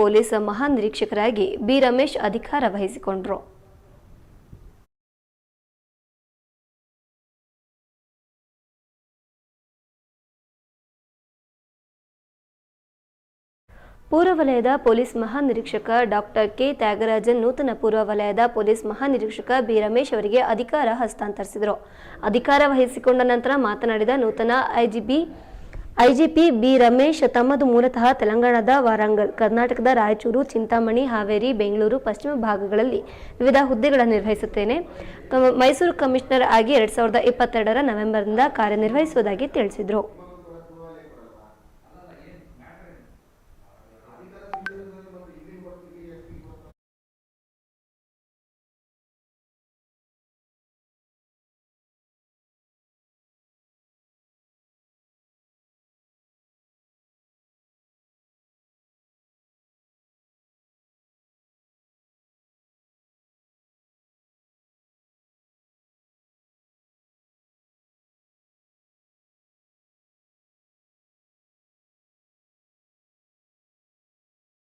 Police ಮಹಾನಿರೀಕ್ಷಕರಾಗಿ B Ramesh ಅಧಿಕಾರ ವಹಿಸಿಕೊಂಡರು. ಪೂರ್ವ ವಲಯದ ಪೊಲೀಸ್ ಮಹಾನಿರೀಕ್ಷಕ ಡಾಕ್ಟರ್ ಕೆ ತ್ಯಾಗರಾಜನ್ ನೂತನ ಪೂರ್ವ ವಲಯದ ಪೊಲೀಸ್ ಮಹಾನಿರೀಕ್ಷಕ ಬಿ ರಮೇಶ್ ಅವರಿಗೆ ಅಧಿಕಾರ ಹಸ್ತಾಂತರಿಸಿದರು. ಅಧಿಕಾರ ವಹಿಸಿಕೊಂಡ ನಂತರ ಮಾತನಾಡಿದ ನೂತನ ಐಜಿಬಿ ಐಜಿಪಿ ಬಿ ರಮೇಶ್ ತಮ್ಮದು ಮೂಲತಃ ತೆಲಂಗಾಣದ ವಾರಂಗಲ್, ಕರ್ನಾಟಕದ ರಾಯಚೂರು, ಚಿಂತಾಮಣಿ, ಹಾವೇರಿ, ಬೆಂಗಳೂರು, ಪಶ್ಚಿಮ ಭಾಗಗಳಲ್ಲಿ ವಿವಿಧ ಹುದ್ದೆಗಳನ್ನು ನಿರ್ವಹಿಸುತ್ತೇನೆ. ಮೈಸೂರು ಕಮಿಷನರ್ ಆಗಿ ಎರಡ್ ಸಾವಿರದ ಇಪ್ಪತ್ತೆರಡರ ನವೆಂಬರ್ನಿಂದ ಕಾರ್ಯನಿರ್ವಹಿಸುವುದಾಗಿ ತಿಳಿಸಿದರು.